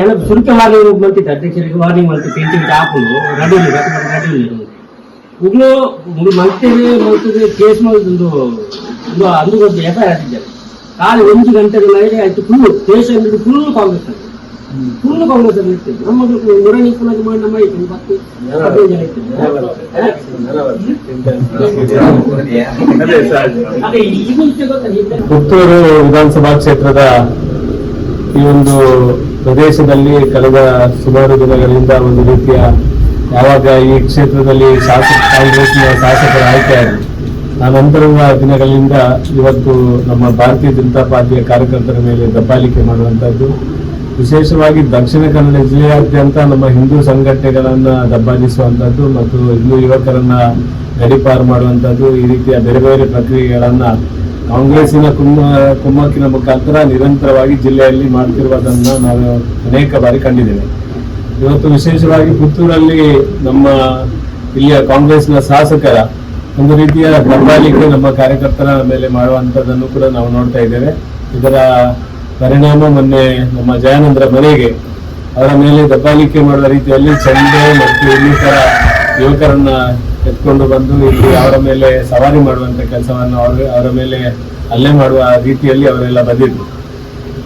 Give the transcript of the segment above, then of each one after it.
ಏನೋ ಸುರುಕ ವಾರ್ನಿಂಗ್ ಮಾಡ್ತಿತ್ತು ಅಧ್ಯಕ್ಷರಿಗೆ ವಾರ್ನಿಂಗ್ ಮಾಡ್ತಿತ್ತು ಪೇಂಟಿಂಗ್ ಆಪುಂಡು ರಡಿಲಿ ರಡಿಲಿ ಮಂತದೆ ಕೇಸ್ ಒಂದು ಒಂದು ಅಂದು ಒಂದು ಎಫ್ ಐ ಆರ್ ಹಾಕಿದ್ದಾರೆ. ಕಾಲು ಒಂದು ಮೇಲೆ ಆಯ್ತು ಫುಲ್ ಅಂದ್ರೆ ಫುಲ್ ಕಾಂಗ್ರೆಸ್ ಅಲ್ಲಿ. ಫುಲ್ ಕಾಂಗ್ರೆಸ್ ಅಲ್ಲಿ ಇರ್ತದೆ ನಮ್ಮ ಮಾಡಿ ನಮ್ಮ ಇತ್ತು ಮತ್ತೆ ಹದಿನೈದು ಜನ ಇರ್ತಿದ್ರು. ಅದೇ ಈಗ ಮುಂಚೆ ಗೊತ್ತಾ ಪುತ್ತೂರು ವಿಧಾನಸಭಾ ಕ್ಷೇತ್ರದ ಈ ಒಂದು ಪ್ರದೇಶದಲ್ಲಿ ಕಳೆದ ಸುಮಾರು ದಿನಗಳಿಂದ ಒಂದು ರೀತಿಯ ಯಾವಾಗ ಈ ಕ್ಷೇತ್ರದಲ್ಲಿ ಶಾಸಕ ಕಾಂಗ್ರೆಸ್ನ ಶಾಸಕರ ಆಯ್ಕೆಯಾಗಿ ಆ ನಂತರದ ದಿನಗಳಿಂದ ಇವತ್ತು ನಮ್ಮ ಭಾರತೀಯ ಜನತಾ ಪಾರ್ಟಿಯ ಕಾರ್ಯಕರ್ತರ ಮೇಲೆ ದಬ್ಬಾಲಿಕೆ ಮಾಡುವಂಥದ್ದು, ವಿಶೇಷವಾಗಿ ದಕ್ಷಿಣ ಕನ್ನಡ ಜಿಲ್ಲೆಯಾದ್ಯಂತ ನಮ್ಮ ಹಿಂದೂ ಸಂಘಟನೆಗಳನ್ನು ದಬ್ಬಾಲಿಸುವಂಥದ್ದು ಮತ್ತು ಹಿಂದೂ ಯುವಕರನ್ನ ಗಡಿಪಾರು ಮಾಡುವಂಥದ್ದು, ಈ ರೀತಿಯ ಬೇರೆ ಬೇರೆ ಪ್ರಕ್ರಿಯೆಗಳನ್ನ ಕಾಂಗ್ರೆಸ್ಸಿನ ಕುಮ್ಮ, ಕುಮ್ಮಕ್ಕಿನ ಮುಖಾಂತರ ನಿರಂತರವಾಗಿ ಜಿಲ್ಲೆಯಲ್ಲಿ ಮಾಡ್ತಿರುವುದನ್ನು ನಾವು ಅನೇಕ ಬಾರಿ ಕಂಡಿದ್ದೇವೆ. ಇವತ್ತು ವಿಶೇಷವಾಗಿ ಪುತ್ತೂರಲ್ಲಿ ನಮ್ಮ ಇಲ್ಲಿಯ ಕಾಂಗ್ರೆಸ್ನ ಶಾಸಕರ ಒಂದು ರೀತಿಯ ದಬ್ಬಾಳಿಕೆ ನಮ್ಮ ಕಾರ್ಯಕರ್ತರ ಮೇಲೆ ಮಾಡುವಂಥದ್ದನ್ನು ಕೂಡ ನಾವು ನೋಡ್ತಾ ಇದ್ದೇವೆ. ಇದರ ಪರಿಣಾಮ ಮೊನ್ನೆ ನಮ್ಮ ಜಯಾನಂದರ ಮನೆಗೆ ಅವರ ಮೇಲೆ ದಬ್ಬಾಳಿಕೆ ಮಾಡುವ ರೀತಿಯಲ್ಲಿ ಚಂಡೆ ಮತ್ತು ಇನ್ನಿತರ ಯುವಕರನ್ನ ಎತ್ಕೊಂಡು ಬಂದು ಇಲ್ಲಿ ಅವರ ಮೇಲೆ ಸವಾರಿ ಮಾಡುವಂತ ಕೆಲಸವನ್ನು ಅವರು ಅವರ ಮೇಲೆ ಹಲ್ಲೆ ಮಾಡುವ ರೀತಿಯಲ್ಲಿ ಅವರೆಲ್ಲ ಬಂದಿದ್ರು.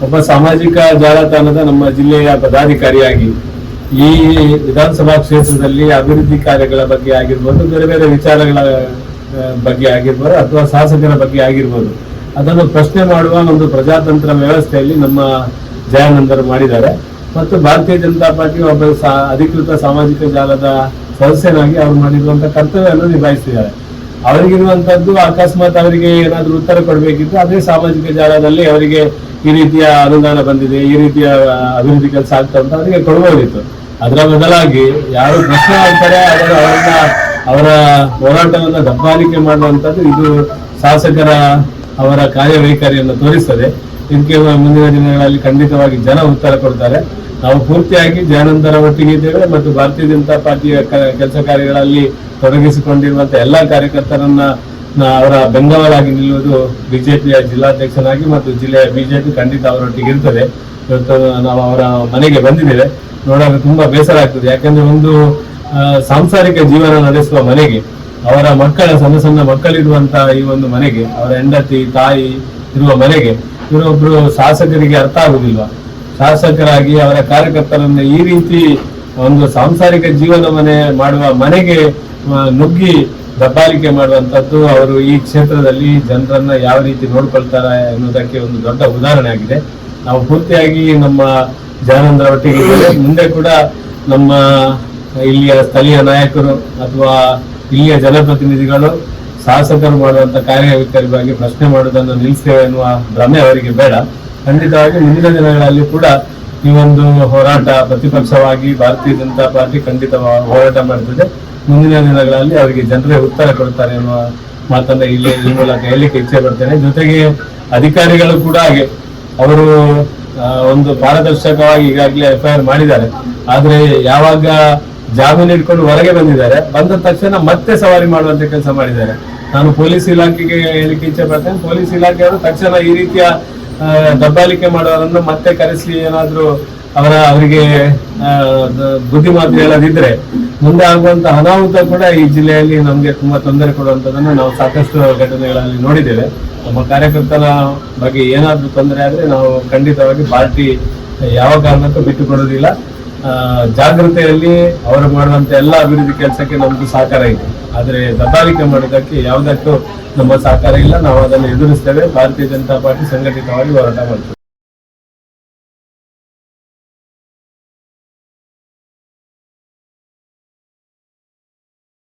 ಒಬ್ಬ ಸಾಮಾಜಿಕ ಜಾಲತಾಣದ ನಮ್ಮ ಜಿಲ್ಲೆಯ ಪದಾಧಿಕಾರಿಯಾಗಿ ಈ ವಿಧಾನಸಭಾ ಕ್ಷೇತ್ರದಲ್ಲಿ ಅಭಿವೃದ್ಧಿ ಕಾರ್ಯಗಳ ಬಗ್ಗೆ ಆಗಿರ್ಬೋದು, ಬೇರೆ ಬೇರೆ ವಿಚಾರಗಳ ಬಗ್ಗೆ ಆಗಿರ್ಬೋದು ಅಥವಾ ಶಾಸಕರ ಬಗ್ಗೆ ಆಗಿರ್ಬೋದು. ಅದನ್ನು ಪ್ರಶ್ನೆ ಮಾಡುವ ಒಂದು ಪ್ರಜಾತಂತ್ರ ವ್ಯವಸ್ಥೆಯಲ್ಲಿ ನಮ್ಮ ಜಯಾನಂದರು ಮಾಡಿದ್ದಾರೆ. ಮತ್ತು ಭಾರತೀಯ ಜನತಾ ಪಾರ್ಟಿ ಒಬ್ಬ ಸಾ- ಅಧಿಕೃತ ಸಾಮಾಜಿಕ ಜಾಲದ ಸದಸ್ಯನಾಗಿ ಅವರು ಮಾಡಿರುವಂತ ಕರ್ತವ್ಯವನ್ನು ನಿಭಾಯಿಸಿದ್ದಾರೆ. ಅವರಿಗಿರುವಂತದ್ದು ಅಕಸ್ಮಾತ್ ಅವರಿಗೆ ಏನಾದ್ರೂ ಉತ್ತರ ಕೊಡಬೇಕಿತ್ತು ಅದೇ ಸಾಮಾಜಿಕ ಜಾಲದಲ್ಲಿ ಅವರಿಗೆ ಈ ರೀತಿಯ ಅನುದಾನ ಬಂದಿದೆ, ಈ ರೀತಿಯ ಅಭಿವೃದ್ಧಿ ಕೆಲಸ ಆಗ್ತಾ ಅಂತ ಅವರಿಗೆ ಕೊಡಬಹುದಿತ್ತು. ಅದರ ಬದಲಾಗಿ ಯಾರು ಪ್ರಶ್ನೆ ಮಾಡ್ತಾರೆ, ಅವರು ಅವರನ್ನ, ಅವರ ಹೋರಾಟವನ್ನ ದಬ್ಬಾಳಿಕೆ ಮಾಡುವಂತದ್ದು ಇದು ಶಾಸಕರ ಅವರ ಕಾರ್ಯವೈಖರಿಯನ್ನು ತೋರಿಸ್ತದೆ. ಇದಕ್ಕೆ ಮುಂದಿನ ದಿನಗಳಲ್ಲಿ ಖಂಡಿತವಾಗಿ ಜನ ಉತ್ತರ ಕೊಡ್ತಾರೆ. ನಾವು ಪೂರ್ತಿಯಾಗಿ ಜಯಾನಂದರ ಒಟ್ಟಿಗೆ ಇದ್ದೇವೆ ಮತ್ತು ಭಾರತೀಯ ಜನತಾ ಪಾರ್ಟಿಯ ಕೆಲಸ ಕಾರ್ಯಗಳಲ್ಲಿ ತೊಡಗಿಸಿಕೊಂಡಿರುವಂತಹ ಎಲ್ಲಾ ಕಾರ್ಯಕರ್ತರನ್ನ ಅವರ ಬೆಂಗಾವಲಾಗಿ ನಿಲ್ಲುವುದು ಬಿಜೆಪಿಯ ಜಿಲ್ಲಾಧ್ಯಕ್ಷನಾಗಿ ಮತ್ತು ಜಿಲ್ಲೆಯ ಬಿಜೆಪಿ ಖಂಡಿತ ಅವರೊಟ್ಟಿಗೆ ಇರ್ತದೆ. ಇವತ್ತು ನಾವು ಅವರ ಮನೆಗೆ ಬಂದಿದ್ದೇವೆ. ನೋಡಲು ತುಂಬಾ ಬೇಸರ ಆಗ್ತದೆ. ಯಾಕಂದ್ರೆ ಒಂದು ಸಾಂಸಾರಿಕ ಜೀವನ ನಡೆಸುವ ಮನೆಗೆ, ಅವರ ಮಕ್ಕಳ, ಸಣ್ಣ ಸಣ್ಣ ಮಕ್ಕಳಿರುವಂತಹ ಈ ಒಂದು ಮನೆಗೆ, ಅವರ ಹೆಂಡತಿ, ತಾಯಿ ಇರುವ ಮನೆಗೆ, ಇವರೊಬ್ರು ಶಾಸಕರಿಗೆ ಅರ್ಥ ಆಗುದಿಲ್ವಾ? ಶಾಸಕರಾಗಿ ಅವರ ಕಾರ್ಯಕರ್ತರನ್ನು ಈ ರೀತಿ ಒಂದು ಸಾಂಸಾರಿಕ ಜೀವನ ಮನೆ ಮಾಡುವ ಮನೆಗೆ ನುಗ್ಗಿ ದಬ್ಬಾಲಿಕೆ ಮಾಡುವಂಥದ್ದು ಅವರು ಈ ಕ್ಷೇತ್ರದಲ್ಲಿ ಜನರನ್ನ ಯಾವ ರೀತಿ ನೋಡ್ಕೊಳ್ತಾರೆ ಎನ್ನುವುದಕ್ಕೆ ಒಂದು ದೊಡ್ಡ ಉದಾಹರಣೆ ಆಗಿದೆ. ನಾವು ಪೂರ್ತಿಯಾಗಿ ನಮ್ಮ ಜಾನಂದ್ರ ಒಟ್ಟಿಗೆ ಮುಂದೆ ಕೂಡ ನಮ್ಮ ಇಲ್ಲಿಯ ಸ್ಥಳೀಯ ನಾಯಕರು ಅಥವಾ ಇಲ್ಲಿಯ ಜನಪ್ರತಿನಿಧಿಗಳು ಶಾಸಕರು ಮಾಡುವಂತ ಕಾರ್ಯವೈಖರಿ ಪ್ರಶ್ನೆ ಮಾಡುವುದನ್ನು ನಿಲ್ಲಿಸ್ತೇವೆ ಎನ್ನುವ ಭ್ರಮೆ ಅವರಿಗೆ ಬೇಡ. ಖಂಡಿತವಾಗಿ ಮುಂದಿನ ದಿನಗಳಲ್ಲಿ ಕೂಡ ಈ ಒಂದು ಹೋರಾಟ, ಪ್ರತಿಪಕ್ಷವಾಗಿ ಭಾರತೀಯ ಜನತಾ ಪಾರ್ಟಿ ಖಂಡಿತ ಹೋರಾಟ ಮಾಡ್ತದೆ ಮುಂದಿನ ದಿನಗಳಲ್ಲಿ ಅವರಿಗೆ ಜನರೇ ಉತ್ತರ ಕೊಡ್ತಾರೆ ಎನ್ನುವ ಮಾತನ್ನ ಇಲ್ಲಿ ಈ ಮೂಲಕ ಹೇಳಲಿಕ್ಕೆ ಇಚ್ಛೆ ಪಡ್ತೇನೆ. ಜೊತೆಗೆ ಅಧಿಕಾರಿಗಳು ಕೂಡ ಹಾಗೆ ಅವರು ಒಂದು ಪಾರದರ್ಶಕವಾಗಿ ಈಗಾಗಲೇ ಎಫ್ಐಆರ್ ಮಾಡಿದ್ದಾರೆ. ಆದ್ರೆ ಯಾವಾಗ ಜಾಮೀನು ಇಟ್ಕೊಂಡು ಹೊರಗೆ ಬಂದಿದ್ದಾರೆ, ಬಂದ ತಕ್ಷಣ ಮತ್ತೆ ಸವಾರಿ ಮಾಡುವಂತ ಕೆಲಸ ಮಾಡಿದ್ದಾರೆ. ನಾನು ಪೊಲೀಸ್ ಇಲಾಖೆಗೆ ಹೇಳಿಕೆ ಇಚ್ಛೆ ಪಡ್ತೇನೆ. ಪೊಲೀಸ್ ಇಲಾಖೆಯವರು ತಕ್ಷಣ ಈ ರೀತಿಯ ಆ, ಮಾಡೋರನ್ನು ಮತ್ತೆ ಕರೆಸಿ ಏನಾದ್ರೂ ಅವರ ಅವರಿಗೆ ಬುದ್ಧಿ ಮಾತು ಹೇಳದಿದ್ರೆ ಮುಂದೆ ಆಗುವಂತ ಅನಾಹುತ ಕೂಡ ಈ ಜಿಲ್ಲೆಯಲ್ಲಿ ನಮ್ಗೆ ತುಂಬಾ ತೊಂದರೆ ಕೊಡುವಂತದನ್ನು ನಾವು ಸಾಕಷ್ಟು ಘಟನೆಗಳಲ್ಲಿ ನೋಡಿದ್ದೇವೆ. ನಮ್ಮ ಕಾರ್ಯಕರ್ತರ ಬಗ್ಗೆ ಏನಾದ್ರೂ ತೊಂದರೆ ಆದ್ರೆ ನಾವು ಖಂಡಿತವಾಗಿ ಪಾರ್ಟಿ ಯಾವ ಕಾರಣಕ್ಕೂ ಬಿಟ್ಟು ಕೊಡೋದಿಲ್ಲ ಆ, ಜಾಗೃತೆಯಲ್ಲಿ ಅವರು ಮಾಡುವಂತ ಎಲ್ಲ ಅಭಿವೃದ್ಧಿ ಕೆಲಸಕ್ಕೆ ನಮ್ದು ಸಹಕಾರ ಇದೆ. ಆದ್ರೆ ದಬ್ಬಾಳಿಕೆ ಮಾಡೋದಕ್ಕೆ ಯಾವುದಕ್ಕೂ ನಮ್ಮ ಸಹಕಾರ ಇಲ್ಲ. ನಾವು ಅದನ್ನು ಎದುರಿಸ್ತೇವೆ. ಭಾರತೀಯ ಜನತಾ ಪಾರ್ಟಿ ಸಂಘಟಿತವಾಗಿ ಹೋರಾಟ ಮಾಡ್ತೇವೆ